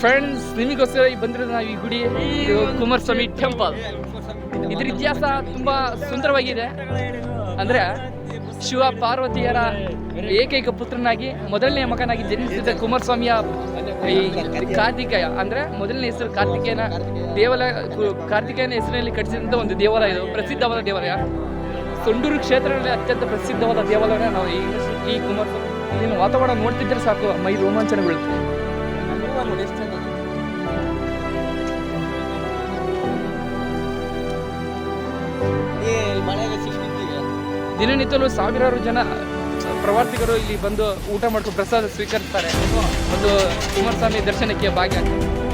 Friends ನಿಮಗೋಸ್ಕರ ಈ ಬಂದಿರೋದು ನಾವು ಈ ಗುಡಿ. ಕುಮಾರಸ್ವಾಮಿ ಟೆಂಪಲ್ ಇದ್ರ ಇತಿಹಾಸ ತುಂಬಾ ಸುಂದರವಾಗಿದೆ. ಅಂದ್ರೆ ಶಿವ ಪಾರ್ವತಿಯರ ಏಕೈಕ ಪುತ್ರನಾಗಿ, ಮೊದಲನೇ ಮಗನಾಗಿ ಜನಿಸಿದ ಕುಮಾರಸ್ವಾಮಿಯ ಈ ಕಾರ್ತಿಕೇಯ. ಅಂದ್ರೆ ಮೊದಲನೇ ಹೆಸರು ಕಾರ್ತಿಕೇಯನ ದೇವಾಲಯ ಕಾರ್ತಿಕೇಯನ ಹೆಸರಿನಲ್ಲಿ ಕಟ್ಟಿಸಿದಂಥ ಒಂದು ದೇವಾಲಯ ಇದು. ಪ್ರಸಿದ್ಧವಾದ ದೇವಾಲಯ. ಸೊಂಡೂರು ಕ್ಷೇತ್ರದಲ್ಲಿ ಅತ್ಯಂತ ಪ್ರಸಿದ್ಧವಾದ ದೇವಾಲಯ ನಾವು ಈ ಈ ಕುಮಾರಸ್ವಾಮಿ. ಇಲ್ಲಿನ ವಾತಾವರಣ ನೋಡ್ತಿದ್ರೆ ಸಾಕು, ಮೈ ರೋಮಾಂಚನಗೊಳ್ಳುತ್ತೆ. ದಿನನಿತ್ಯಲೂ ಸಾವಿರಾರು ಜನ ಪ್ರವಾಸಿಗರು ಇಲ್ಲಿ ಬಂದು ಊಟ ಮಾಡ್ಕೊಂಡು ಪ್ರಸಾದ ಸ್ವೀಕರಿಸ್ತಾರೆ. ಒಂದು ಕುಮಾರಸ್ವಾಮಿ ದರ್ಶನಕ್ಕೆ ಭಾಗ್ಯ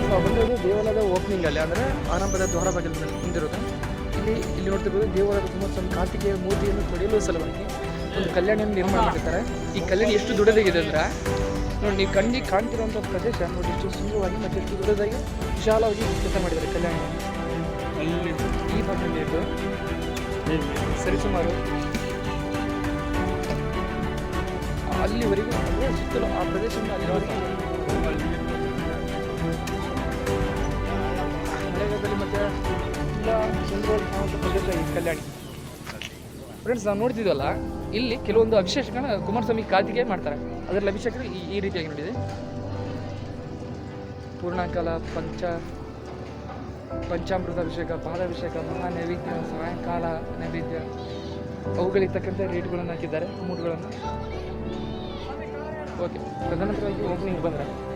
ಸೊ ಬಂದಿರೋದು ದೇವಾಲಯದ ಓಪನಿಂಗ್ ಅಲ್ಲಿ ಅಂದರೆ ಆರಂಭದ ದ್ವಾರ ಬಾಗಿಲಿನಲ್ಲಿ ಹೊಂದಿರೋದು ಇಲ್ಲಿ ಇಲ್ಲಿ ನೋಡ್ತಿರ್ಬೋದು ದೇವಾಲಯದ ಕುಮಾರಸ್ವಾಮಿ ಕಾರ್ತಿಕೆಯ ಮೂರ್ತಿಯನ್ನು ಪಡೆಯಲು ಸಲುವಾಗಿ ಒಂದು ಕಲ್ಯಾಣಿಯನ್ನು ನಿರ್ಮಾಣ ಮಾಡಿರ್ತಾರೆ. ಈ ಕಲ್ಯಾಣಿ ಎಷ್ಟು ದೊಡ್ಡದಾಗಿದೆ ಅಂದ್ರೆ ನೋಡಿ ನೀವು ಕಣ್ಣಿಗೆ ಕಾಣ್ತಿರುವಂಥ ಪ್ರದೇಶ ನೋಡಿ ಎಷ್ಟು ಸುಂದರವಾಗಿ ಮತ್ತು ಎಷ್ಟು ದೊಡ್ಡದಾಗಿ ವಿಶಾಲವಾಗಿ ಕೆಲಸ ಮಾಡಿದ್ದಾರೆ ಕಲ್ಯಾಣಿ. ಈ ಬಂದಿದ್ದು ಸರಿ ಸರಿಸುಮಾರು ಅಲ್ಲಿವರೆಗೂ ಅಂದರೆ ಸುತ್ತಲೂ ಆ ಪ್ರದೇಶವನ್ನು ಅಲ್ಲಿ ಮಳೆಗಾಲದಲ್ಲಿ ಮತ್ತೆ ಎಲ್ಲ ಸುಂದರವಾಗಿ ಕಾಣುವಂಥ ಪ್ರದೇಶ ಈ ಕಲ್ಯಾಣಿ. ಫ್ರೆಂಡ್ಸ್ ನಾವು ನೋಡ್ತಿದ್ವಲ್ಲ ಇಲ್ಲಿ ಕೆಲವೊಂದು ಅಭಿಷೇಕಗಳನ್ನ ಕುಮಾರಸ್ವಾಮಿ ಕಾರ್ತಿಗೆ ಮಾಡ್ತಾರೆ. ಅದರಲ್ಲಿ ಅಭಿಷೇಕ ಈ ಈ ರೀತಿಯಾಗಿ ನೋಡಿದೆ. ಪೂರ್ಣಕಾಲ, ಪಂಚ, ಪಂಚಾಮೃತ ಅಭಿಷೇಕ ಪಾದಾಭಿಷೇಕ ಮಹಾ ನೈವೇದ್ಯ ಸಾಯಂಕಾಲ ನೈವೇದ್ಯ. ಅವುಗಳಿಗೆ ತಕ್ಕಂತೆ ರೇಟ್ಗಳನ್ನು ಹಾಕಿದ್ದಾರೆ, ಮೂಡ್ಗಳನ್ನು. ಓಕೆ, ತದನಂತರವಾಗಿ ಓಪನಿಂಗ್ ಬಂದರೆ.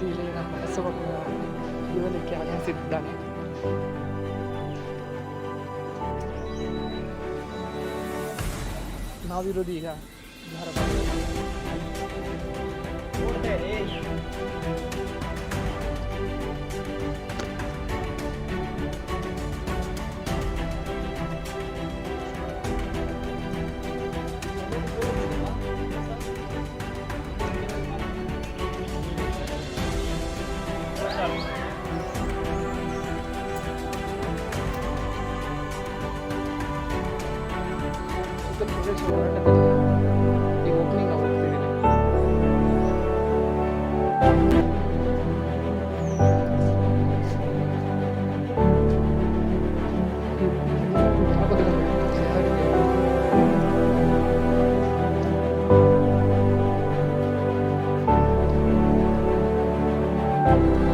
ನಮ್ಮ ಜೊತೆಯಲ್ಲಿ ನಮ್ಮ ಬಸವ ಕೂಡ ದೇವಾಲಯಕ್ಕೆ ಆಗಮಿಸಿದ್ದಾನೆ ನಾವಿರೋದು ಈಗ ಧಾರವಾಡ 또 줄을 서고 올라갔어요. 이거 오프닝가 thank you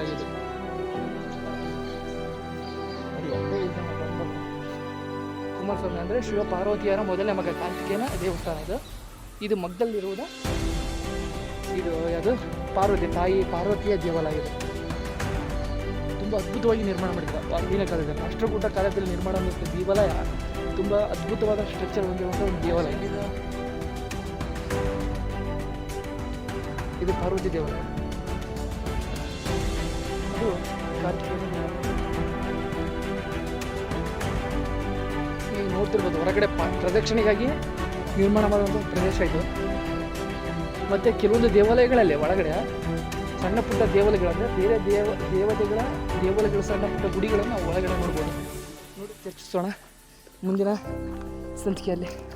ಇದು ಕುಮಾರಸ್ವಾಮಿ ಅಂದರೆ ಶಿವ ಪಾರ್ವತಿಯರ ಮೊದಲನೇ ಮಗ ಕಾರ್ತಿಕೇನ ದೇವಸ್ಥಾನ ಇದು. ಇದು ಮಗ್ಗಲ್ಲಿರುವುದ ಇದು ಯಾವುದು? ಪಾರ್ವತಿ ತಾಯಿ ಪಾರ್ವತಿಯ ದೇವಾಲಯ ಇದು. ತುಂಬ ಅದ್ಭುತವಾಗಿ ನಿರ್ಮಾಣ ಮಾಡಿದ್ದಾರೆ ಆಗಿನ ಕಾಲದಲ್ಲಿ ರಾಷ್ಟ್ರಕೂಟ ಕಾಲದಲ್ಲಿ ನಿರ್ಮಾಣ ಮಾಡಿದ ದೇವಾಲಯ. ತುಂಬ ಅದ್ಭುತವಾದ ಸ್ಟ್ರಕ್ಚರ್ ಹೊಂದಿರುವಂಥ ಒಂದು ದೇವಾಲಯ. ಇದು ಪಾರ್ವತಿ ದೇವಾಲಯ. ದೇವಾಲಯ. ನೀವು ನೋಡ್ತಿರ್ಬೋದು, ಹೊರಗಡೆ ಪ್ರದಕ್ಷಿಣೆಗಾಗಿ ನಿರ್ಮಾಣ ಮಾಡುವಂಥ ಪ್ರದೇಶ ಇದು. ಮತ್ತು ಕೆಲವೊಂದು ದೇವಾಲಯಗಳಲ್ಲಿ ಒಳಗಡೆ ಸಣ್ಣ ಪುಟ್ಟ ದೇವಾಲಯಗಳಂದರೆ ಬೇರೆ ದೇವ, ದೇವತೆಗಳ, ದೇವಾಲಯಗಳ ಸಣ್ಣ ಪುಟ್ಟ ಗುಡಿಗಳನ್ನು ಒಳಗಡೆ ನೋಡ್ಬೋದು. ನೋಡಿ, ಚರ್ಚಿಸೋಣ. ಮುಂದಿನ ಸಂಚಿಕೆಯಲ್ಲಿ.